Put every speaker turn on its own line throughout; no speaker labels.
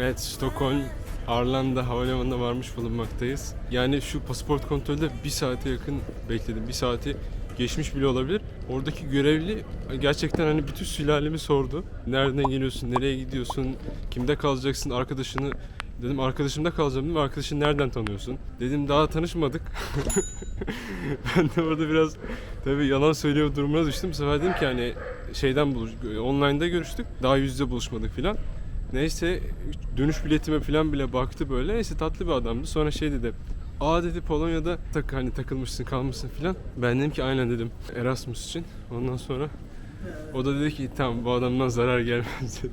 Evet, Stockholm Arlanda Havalimanı'na varmış bulunmaktayız. Yani şu pasaport kontrolde bir saate yakın bekledim. Bir saati geçmiş bile olabilir. Oradaki görevli gerçekten hani bütün sülalemi sordu. Nereden geliyorsun, nereye gidiyorsun, kimde kalacaksın, arkadaşını Dedim arkadaşımda kalacağım dedim. Arkadaşını nereden tanıyorsun? Dedim daha tanışmadık. ben de orada biraz tabii yalan söylüyor durumuna düştüm. Bu sefer dedim ki hani şeyden buluş, online'da görüştük. Daha yüz yüze buluşmadık filan. Neyse dönüş biletime falan bile baktı böyle. Neyse tatlı bir adamdı. Sonra şey dedi. Aa dedi Polonya'da tak hani takılmışsın kalmışsın filan. Ben dedim ki aynen dedim Erasmus için. Ondan sonra o da dedi ki tamam bu adamdan zarar gelmez dedi.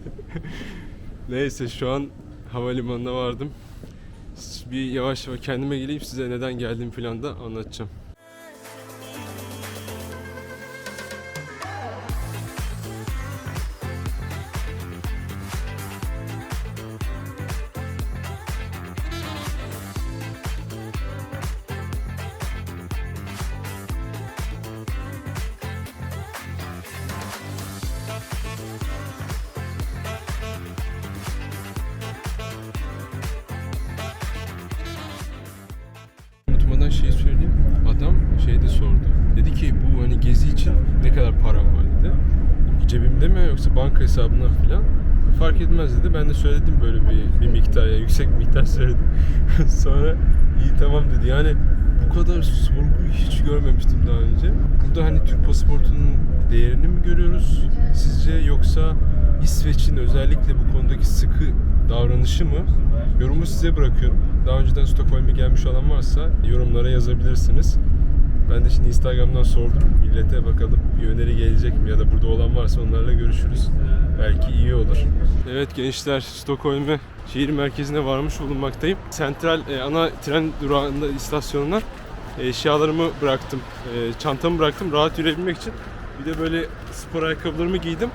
Neyse şu an havalimanına vardım. Bir yavaş yavaş kendime geleyim size neden geldiğimi falan da anlatacağım. Etmez dedi. Ben de söyledim böyle bir, bir miktar ya yüksek miktar söyledim. Sonra iyi tamam dedi. Yani bu kadar sorguyu hiç görmemiştim daha önce. Burada hani Türk pasaportunun değerini mi görüyoruz sizce yoksa İsveç'in özellikle bu konudaki sıkı davranışı mı? Yorumu size bırakıyorum. Daha önceden Stockholm'e gelmiş olan varsa yorumlara yazabilirsiniz. Ben de şimdi Instagram'dan sordum millete bakalım bir öneri gelecek mi ya da burada olan varsa onlarla görüşürüz. Belki iyi olur. Evet gençler Stockholm'e şehir merkezine varmış bulunmaktayım. Sentral e, ana tren durağında istasyonuna e, eşyalarımı bıraktım. E, çantamı bıraktım rahat yürüyebilmek için. Bir de böyle spor ayakkabılarımı giydim.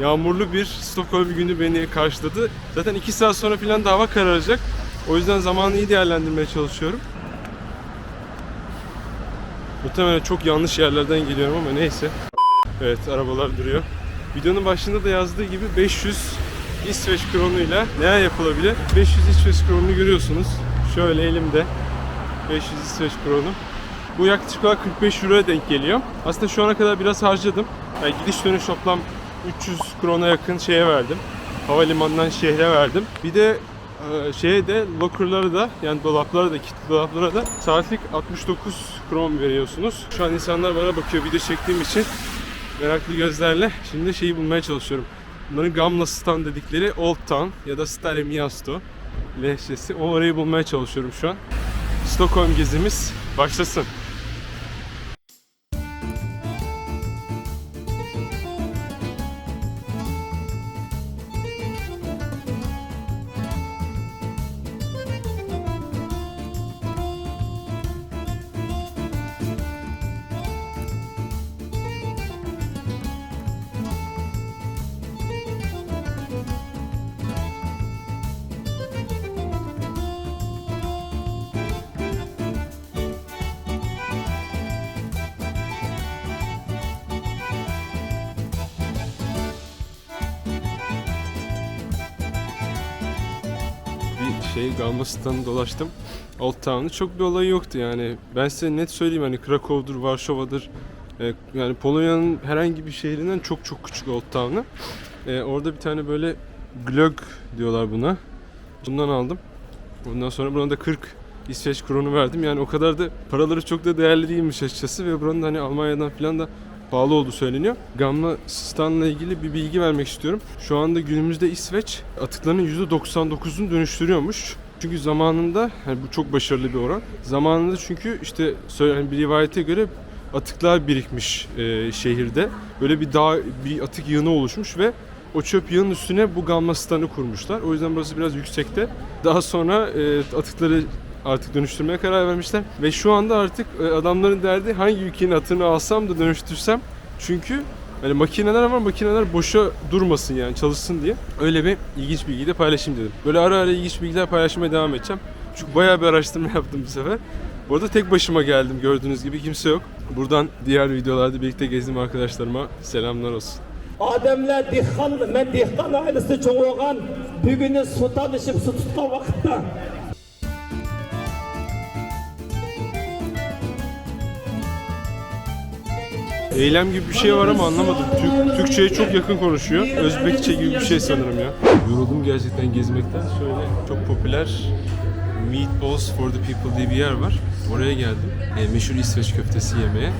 Yağmurlu bir Stockholm günü beni karşıladı. Zaten 2 saat sonra falan da hava kararacak. O yüzden zamanı iyi değerlendirmeye çalışıyorum. Muhtemelen çok yanlış yerlerden geliyorum ama neyse. Evet arabalar duruyor. Videonun başında da yazdığı gibi 500 İsveç kronuyla neler yapılabilir? 500 İsveç kronunu görüyorsunuz. Şöyle elimde 500 İsveç kronu. Bu yaklaşık olarak 45 euroya denk geliyor. Aslında şu ana kadar biraz harcadım. Yani gidiş dönüş toplam 300 krona yakın şeye verdim. Havalimanından şehre verdim. Bir de e, şeye de locker'lara da yani dolaplara da kilitli dolaplara da saatlik 69 kron veriyorsunuz. Şu an insanlar bana bakıyor video çektiğim için meraklı gözlerle. Şimdi şeyi bulmaya çalışıyorum. Bunların Gamla Stan dedikleri Old Town ya da Stare Miasto lehçesi. O orayı bulmaya çalışıyorum şu an. Stockholm gezimiz başlasın. Bir şey Galmas'tan dolaştım. Old Town'u çok bir olayı yoktu yani. Ben size net söyleyeyim hani Krakow'dur, Varşova'dır. e, yani Polonya'nın herhangi bir şehrinden çok çok küçük Old Town'u. E, orada bir tane böyle glög diyorlar buna. Bundan aldım. Ondan sonra buna da 40 İsveç kronu verdim. Yani o kadar da paraları çok da değerli değilmiş açıkçası ve buranın hani Almanya'dan falan da pahalı olduğu söyleniyor. Gamma Stan'la ilgili bir bilgi vermek istiyorum. Şu anda günümüzde İsveç atıklarının %99'unu dönüştürüyormuş. Çünkü zamanında, hani bu çok başarılı bir oran. Zamanında çünkü işte hani bir rivayete göre atıklar birikmiş e, şehirde. Böyle bir dağ, bir atık yığını oluşmuş ve o çöp yığının üstüne bu gamma standı kurmuşlar. O yüzden burası biraz yüksekte. Daha sonra e, atıkları artık dönüştürmeye karar vermişler. Ve şu anda artık e, adamların derdi hangi ülkenin atını alsam da dönüştürsem. Çünkü Hani makineler var makineler boşa durmasın yani çalışsın diye. Öyle bir ilginç bilgiyi de paylaşayım dedim. Böyle ara ara ilginç bilgiler paylaşmaya devam edeceğim. Çünkü bayağı bir araştırma yaptım bu sefer. Bu arada tek başıma geldim gördüğünüz gibi kimse yok. Buradan diğer videolarda birlikte gezdiğim arkadaşlarıma selamlar olsun.
Ademler dehkan, ben dehkan ailesi çoğuğan, bir günü sudan içip su tutma vakitte
Eylem gibi bir şey var ama anlamadım. Türk, Türkçe'ye çok yakın konuşuyor. Özbekçe gibi bir şey sanırım ya. Yoruldum gerçekten gezmekten. Şöyle çok popüler Meatballs for the People diye bir yer var. Oraya geldim. E, meşhur İsveç köftesi yemeye.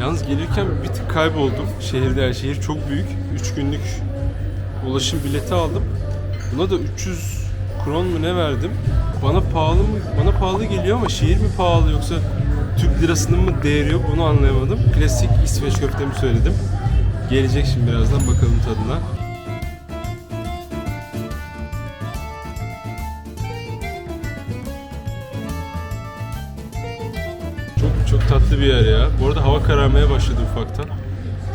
Yalnız gelirken bir tık kayboldum. Şehirde yani şehir çok büyük. 3 günlük ulaşım bileti aldım. Buna da 300 kron mu ne verdim? Bana pahalı mı? Bana pahalı geliyor ama şehir mi pahalı yoksa Türk lirasının mı değeri yok onu anlayamadım. Klasik İsveç köftemi söyledim. Gelecek şimdi birazdan bakalım tadına. Çok çok tatlı bir yer ya. Bu arada hava kararmaya başladı ufaktan.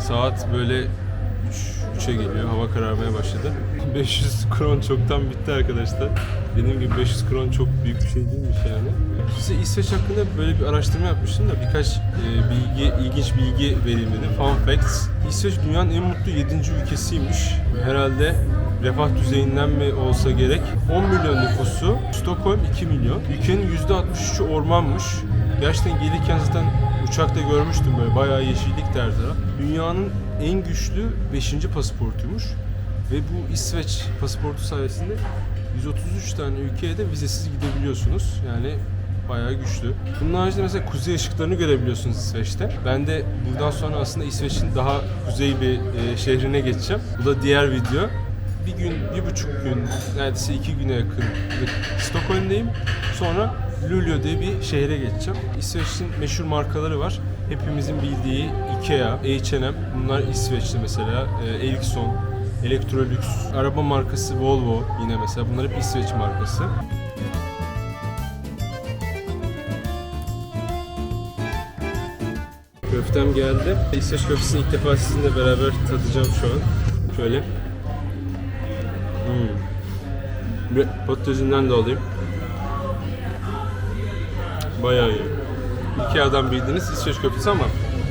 Saat böyle 3 3'e geliyor. Hava kararmaya başladı. 500 kron çoktan bitti arkadaşlar. Dediğim gibi 500 kron çok büyük bir şey değilmiş yani. Size İsveç hakkında böyle bir araştırma yapmıştım da birkaç e, bilgi, ilginç bilgi vereyim dedim. Fun facts. İsveç dünyanın en mutlu 7. ülkesiymiş. Herhalde refah düzeyinden mi olsa gerek. 10 milyon nüfusu, Stockholm 2 milyon. Ülkenin %63'ü ormanmış. Gerçekten gelirken zaten uçakta görmüştüm böyle bayağı yeşillik taraf. Dünyanın en güçlü 5. pasaportuymuş. Ve bu İsveç pasaportu sayesinde 133 tane ülkeye de vizesiz gidebiliyorsunuz. Yani bayağı güçlü. Bunun haricinde mesela kuzey ışıklarını görebiliyorsunuz İsveç'te. Ben de buradan sonra aslında İsveç'in daha kuzey bir e, şehrine geçeceğim. Bu da diğer video. Bir gün, bir buçuk gün, neredeyse iki güne yakın Stockholm'deyim. Sonra Luleå diye bir şehre geçeceğim. İsveç'in meşhur markaları var. Hepimizin bildiği Ikea, H&M. Bunlar İsveçli mesela. E, Ericsson, Electrolux, araba markası Volvo yine mesela. Bunlar hep İsveç markası. Köftem geldi. İsveç köftesini ilk defa sizinle beraber tadacağım şu an. Şöyle. Hmm. Bir patatesinden de alayım. Bayağı iyi. Ikea'dan bildiğiniz İsveç köftesi ama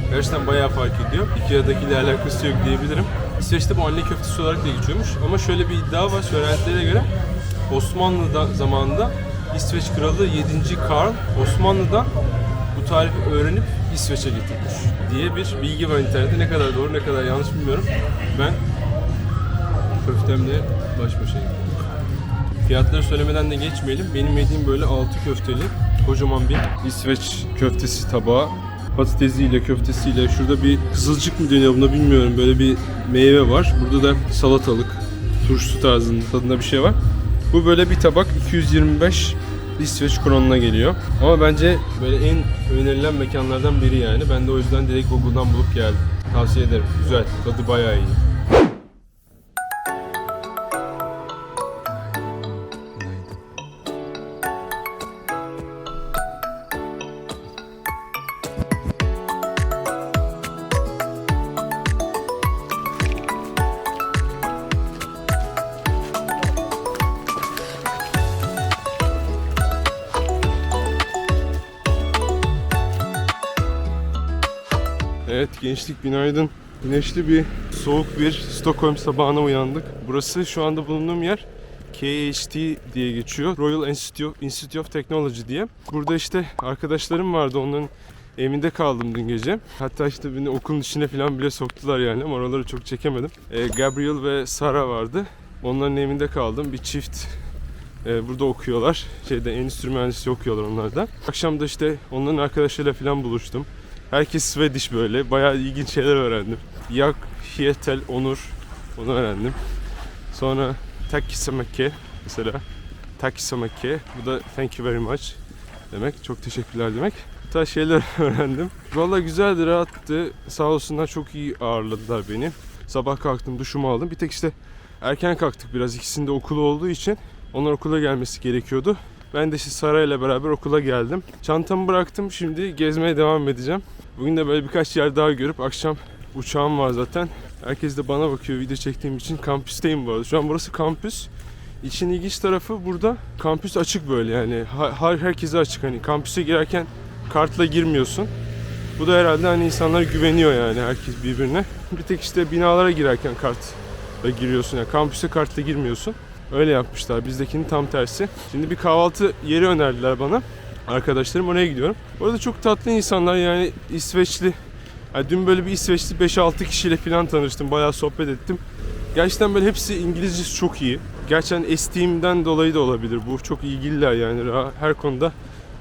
gerçekten bayağı fark ediyor. Ikea'dakiyle alakası yok diyebilirim. İsveç'te bu anne köftesi olarak da geçiyormuş. Ama şöyle bir iddia var söylentilerine göre. Osmanlı da zamanında İsveç kralı 7. Karl Osmanlı'dan bu tarifi öğrenip İsveç'e getirmiş diye bir bilgi var internette. Ne kadar doğru ne kadar yanlış bilmiyorum. Ben köftemle baş başayım. Fiyatları söylemeden de geçmeyelim. Benim yediğim böyle altı köfteli kocaman bir İsveç köftesi tabağı. Patatesiyle, köftesiyle. Şurada bir kızılcık mı deniyor buna bilmiyorum. Böyle bir meyve var. Burada da salatalık, turşusu tarzında tadında bir şey var. Bu böyle bir tabak 225 İsveç kronuna geliyor. Ama bence böyle en önerilen mekanlardan biri yani. Ben de o yüzden direkt Google'dan bulup geldim. Tavsiye ederim. Güzel. Tadı bayağı iyi. Gençlik günaydın. Güneşli bir soğuk bir Stockholm sabahına uyandık. Burası şu anda bulunduğum yer KHT diye geçiyor. Royal Institute, Institute of Technology diye. Burada işte arkadaşlarım vardı onların evinde kaldım dün gece. Hatta işte beni okulun içine falan bile soktular yani ama oraları çok çekemedim. Ee, Gabriel ve Sara vardı. Onların evinde kaldım. Bir çift e, burada okuyorlar. Şeyde endüstri mühendisliği okuyorlar onlar da. Akşam da işte onların arkadaşlarıyla falan buluştum. Herkes Swedish böyle. Bayağı ilginç şeyler öğrendim. Yak, Hietel, Onur. Onu öğrendim. Sonra Takisamake mesela. Takisamake. Bu da thank you very much demek. Çok teşekkürler demek. Bu tarz şeyler öğrendim. Valla güzeldi, rahattı. Sağ olsunlar çok iyi ağırladılar beni. Sabah kalktım, duşumu aldım. Bir tek işte erken kalktık biraz. İkisinde okulu olduğu için onlar okula gelmesi gerekiyordu. Ben de işte Sara ile beraber okula geldim. Çantamı bıraktım. Şimdi gezmeye devam edeceğim. Bugün de böyle birkaç yer daha görüp akşam uçağım var zaten. Herkes de bana bakıyor video çektiğim için. Kampüsteyim bu arada. Şu an burası kampüs. İçin ilginç tarafı burada kampüs açık böyle yani. Her, herkese açık. Hani kampüse girerken kartla girmiyorsun. Bu da herhalde hani insanlar güveniyor yani herkes birbirine. Bir tek işte binalara girerken kartla giriyorsun. Yani kampüse kartla girmiyorsun. Öyle yapmışlar. Bizdekinin tam tersi. Şimdi bir kahvaltı yeri önerdiler bana. Arkadaşlarım oraya gidiyorum. Orada çok tatlı insanlar yani İsveçli. Yani dün böyle bir İsveçli 5-6 kişiyle falan tanıştım. Bayağı sohbet ettim. Gerçekten böyle hepsi İngilizcesi çok iyi. Gerçekten estiğimden dolayı da olabilir bu. Çok ilgililer yani her konuda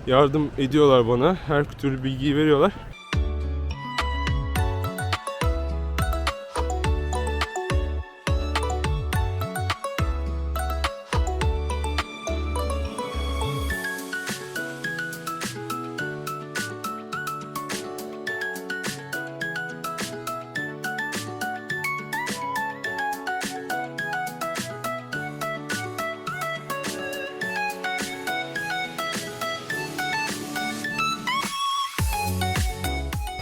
yardım ediyorlar bana. Her türlü bilgiyi veriyorlar.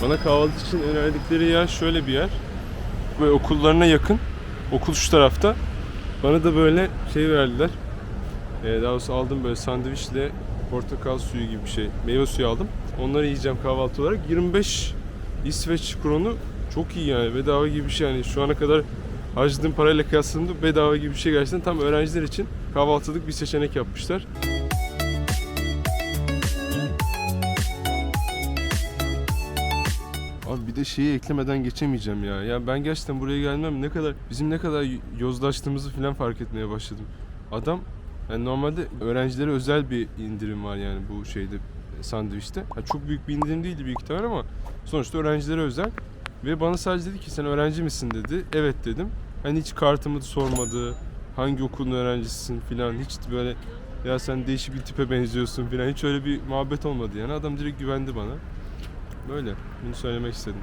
Bana kahvaltı için önerdikleri yer şöyle bir yer. Böyle okullarına yakın. Okul şu tarafta. Bana da böyle şey verdiler. Ee, daha doğrusu aldım böyle sandviçle portakal suyu gibi bir şey. Meyve suyu aldım. Onları yiyeceğim kahvaltı olarak. 25 İsveç kronu çok iyi yani. Bedava gibi bir şey yani. Şu ana kadar harcadığım parayla kıyasladığımda bedava gibi bir şey gerçekten tam öğrenciler için kahvaltılık bir seçenek yapmışlar. Şeyi eklemeden geçemeyeceğim ya. Ya ben gerçekten buraya gelmem ne kadar bizim ne kadar yozlaştığımızı falan fark etmeye başladım. Adam yani normalde öğrencilere özel bir indirim var yani bu şeyde sandviçte. Ha, çok büyük bir indirim değildi büyük ihtimal ama sonuçta öğrencilere özel. Ve bana sadece dedi ki sen öğrenci misin dedi. Evet dedim. Hani hiç kartımı sormadı. Hangi okulun öğrencisisin falan hiç böyle ya sen değişik bir tipe benziyorsun falan hiç öyle bir muhabbet olmadı yani. Adam direkt güvendi bana. Böyle. Bunu söylemek istedim.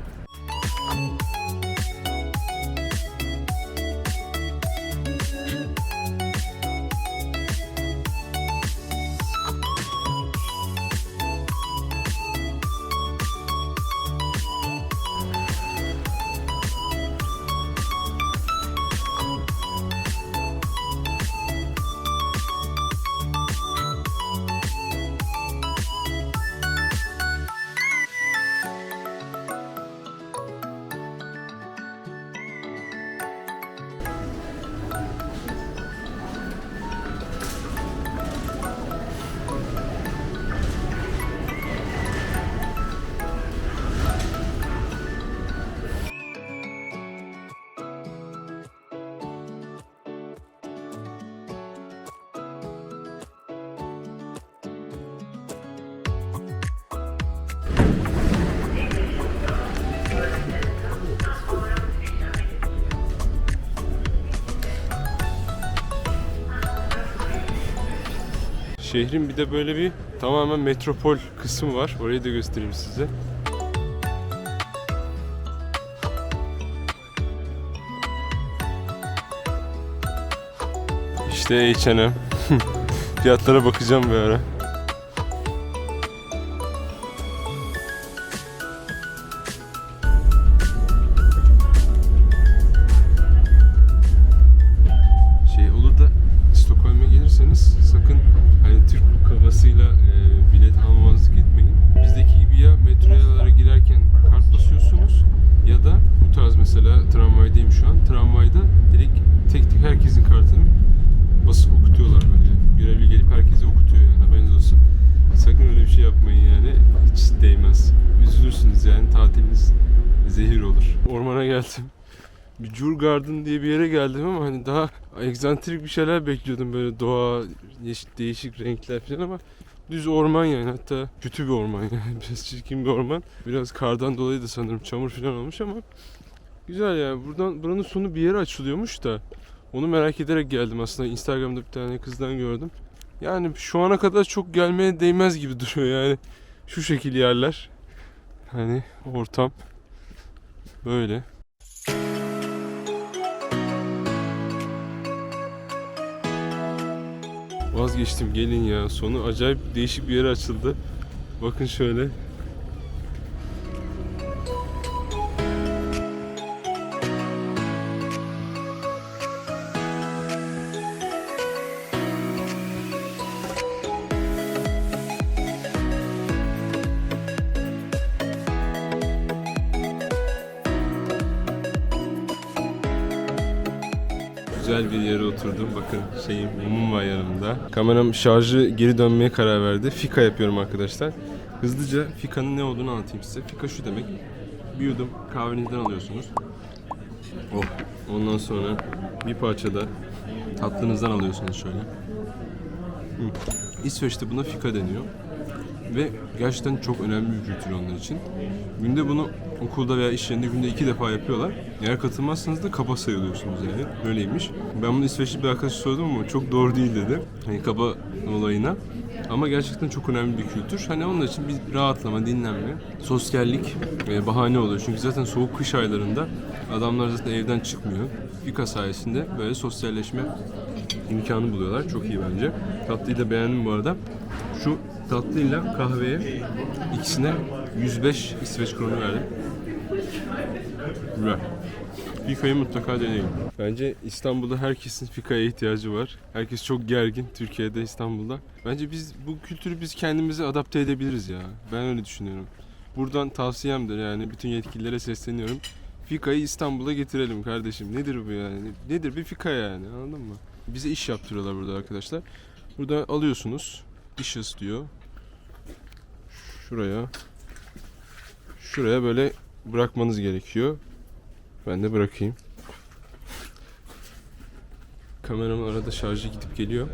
Şehrin bir de böyle bir tamamen metropol kısmı var. Orayı da göstereyim size. İşte H&M. Fiyatlara bakacağım bir ara. Geldim. Bir Djurgården diye bir yere geldim ama hani daha egzantrik bir şeyler bekliyordum böyle doğa, değişik, değişik renkler falan ama düz orman yani hatta kötü bir orman yani biraz çirkin bir orman. Biraz kardan dolayı da sanırım çamur falan olmuş ama güzel yani buradan buranın sonu bir yere açılıyormuş da onu merak ederek geldim aslında Instagram'da bir tane kızdan gördüm. Yani şu ana kadar çok gelmeye değmez gibi duruyor yani şu şekil yerler. Hani ortam böyle. Vazgeçtim gelin ya. Sonu acayip değişik bir yere açıldı. Bakın şöyle. Güzel bir yere oturdum. Bakın şeyim mumum var yanımda. Kameram şarjı geri dönmeye karar verdi. Fika yapıyorum arkadaşlar. Hızlıca Fika'nın ne olduğunu anlatayım size. Fika şu demek. Bir yudum kahvenizden alıyorsunuz. Oh. Ondan sonra bir parça da tatlınızdan alıyorsunuz şöyle. Hı. İsveç'te buna fika deniyor. Ve gerçekten çok önemli bir kültür onlar için. Günde bunu okulda veya iş yerinde günde iki defa yapıyorlar. Eğer katılmazsanız da kaba sayılıyorsunuz yani. Öyleymiş. Ben bunu İsveçli bir arkadaşa sordum ama çok doğru değil dedi. Hani kaba olayına. Ama gerçekten çok önemli bir kültür. Hani onun için bir rahatlama, dinlenme, sosyallik e, bahane oluyor. Çünkü zaten soğuk kış aylarında adamlar zaten evden çıkmıyor. Fika sayesinde böyle sosyalleşme imkanı buluyorlar. Çok iyi bence. Tatlıyı da beğendim bu arada. Şu tatlıyla kahveye ikisine 105 İsveç kronu verdim. Güzel. Fika'yı mutlaka deneyin. Bence İstanbul'da herkesin Fika'ya ihtiyacı var. Herkes çok gergin Türkiye'de, İstanbul'da. Bence biz bu kültürü biz kendimize adapte edebiliriz ya. Ben öyle düşünüyorum. Buradan tavsiyemdir yani bütün yetkililere sesleniyorum. Fika'yı İstanbul'a getirelim kardeşim. Nedir bu yani? Nedir bir Fika yani anladın mı? Bize iş yaptırıyorlar burada arkadaşlar. Burada alıyorsunuz. Dishes diyor. Şuraya. Şuraya böyle bırakmanız gerekiyor. Ben de bırakayım. Kameramın arada şarjı gidip geliyor.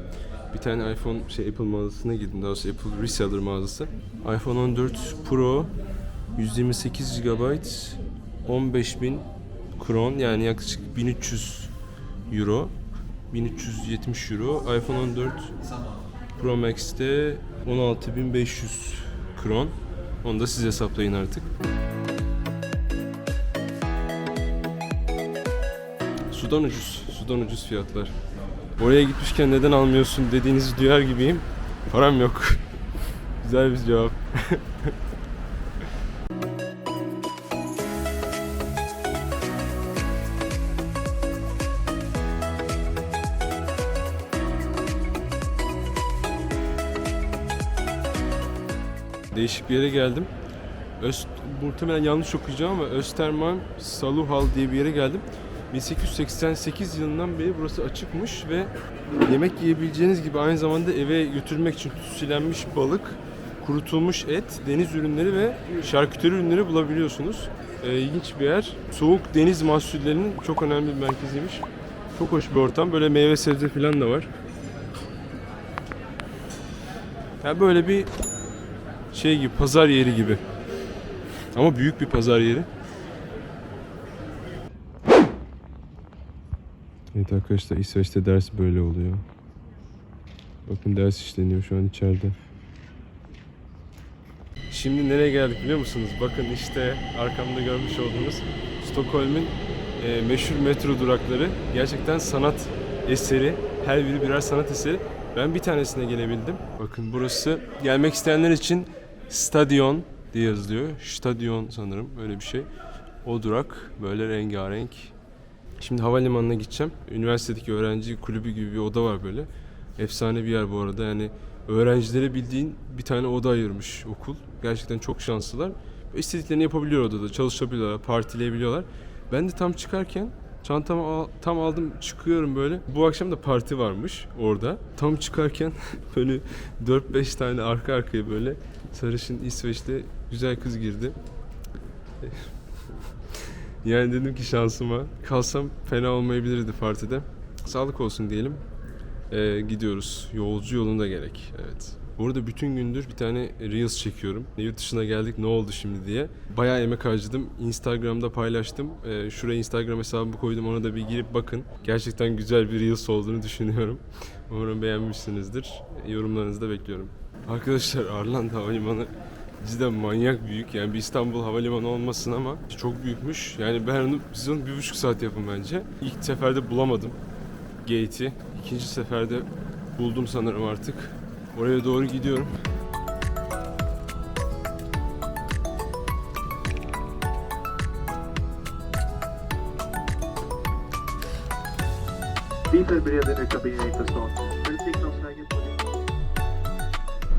Bir tane iPhone şey Apple mağazasına girdim. Daha doğrusu Apple Reseller mağazası. iPhone 14 Pro 128 GB 15.000 kron yani yaklaşık 1300 euro. 1370 euro. iPhone 14 Pro Max'te 16.500 kron. Onu da siz hesaplayın artık. Sudan ucuz. Sudan ucuz fiyatlar. Oraya gitmişken neden almıyorsun dediğinizi duyar gibiyim. Param yok. Güzel bir cevap. Değişik bir yere geldim. Öst, muhtemelen yanlış okuyacağım ama Österman Saluhal diye bir yere geldim. 1888 yılından beri burası açıkmış ve yemek yiyebileceğiniz gibi aynı zamanda eve götürmek için tütsülenmiş balık, kurutulmuş et, deniz ürünleri ve şarküteri ürünleri bulabiliyorsunuz. Ee, ilginç bir yer. Soğuk deniz mahsullerinin çok önemli bir merkeziymiş. Çok hoş bir ortam. Böyle meyve sebze falan da var. Ya böyle bir şey gibi, pazar yeri gibi. Ama büyük bir pazar yeri. Evet arkadaşlar İsveç'te ders böyle oluyor. Bakın ders işleniyor şu an içeride. Şimdi nereye geldik biliyor musunuz? Bakın işte arkamda görmüş olduğunuz Stockholm'un e, meşhur metro durakları. Gerçekten sanat eseri. Her biri birer sanat eseri. Ben bir tanesine gelebildim. Bakın burası gelmek isteyenler için Stadion diye yazılıyor. Stadion sanırım öyle bir şey. O durak böyle rengarenk. Şimdi havalimanına gideceğim. Üniversitedeki öğrenci kulübü gibi bir oda var böyle. Efsane bir yer bu arada. Yani öğrencilere bildiğin bir tane oda ayırmış okul. Gerçekten çok şanslılar. İstediklerini yapabiliyor odada. Çalışabiliyorlar, partileyebiliyorlar. Ben de tam çıkarken çantamı al- tam aldım çıkıyorum böyle. Bu akşam da parti varmış orada. Tam çıkarken böyle 4-5 tane arka arkaya böyle sarışın İsveç'te güzel kız girdi. Yani dedim ki şansıma kalsam fena olmayabilirdi partide. Sağlık olsun diyelim. Ee, gidiyoruz. Yolcu yolunda gerek. Evet. Burada bütün gündür bir tane Reels çekiyorum. Yurt dışına geldik ne oldu şimdi diye. Bayağı emek harcadım. Instagram'da paylaştım. Ee, şuraya Instagram hesabımı koydum. Ona da bir girip bakın. Gerçekten güzel bir Reels olduğunu düşünüyorum. Umarım beğenmişsinizdir. Yorumlarınızı da bekliyorum. Arkadaşlar Arlanda Havalimanı cidden manyak büyük. Yani bir İstanbul Havalimanı olmasın ama çok büyükmüş. Yani ben onu, siz onu bir buçuk saat yapın bence. İlk seferde bulamadım gate'i. İkinci seferde buldum sanırım artık. Oraya doğru gidiyorum.
Vi förbereder nu kabinen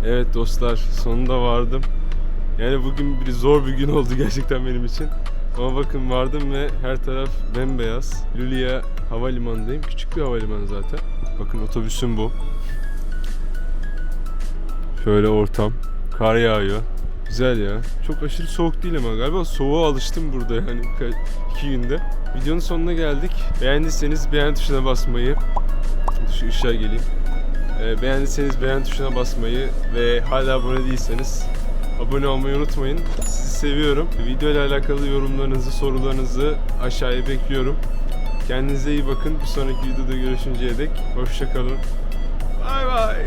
Evet dostlar sonunda vardım. Yani bugün bir zor bir gün oldu gerçekten benim için. Ama bakın vardım ve her taraf bembeyaz. Lulia havalimanındayım. Küçük bir havalimanı zaten. Bakın otobüsüm bu. Şöyle ortam. Kar yağıyor. Güzel ya. Çok aşırı soğuk değil ama galiba soğuğa alıştım burada yani iki günde. Videonun sonuna geldik. Beğendiyseniz beğen tuşuna basmayı, şu ışığa geleyim. Ee, beğendiyseniz beğen tuşuna basmayı ve hala abone değilseniz abone olmayı unutmayın. Sizi seviyorum. Video ile alakalı yorumlarınızı, sorularınızı aşağıya bekliyorum. Kendinize iyi bakın. Bir sonraki videoda görüşünceye dek hoşçakalın. Bay bay.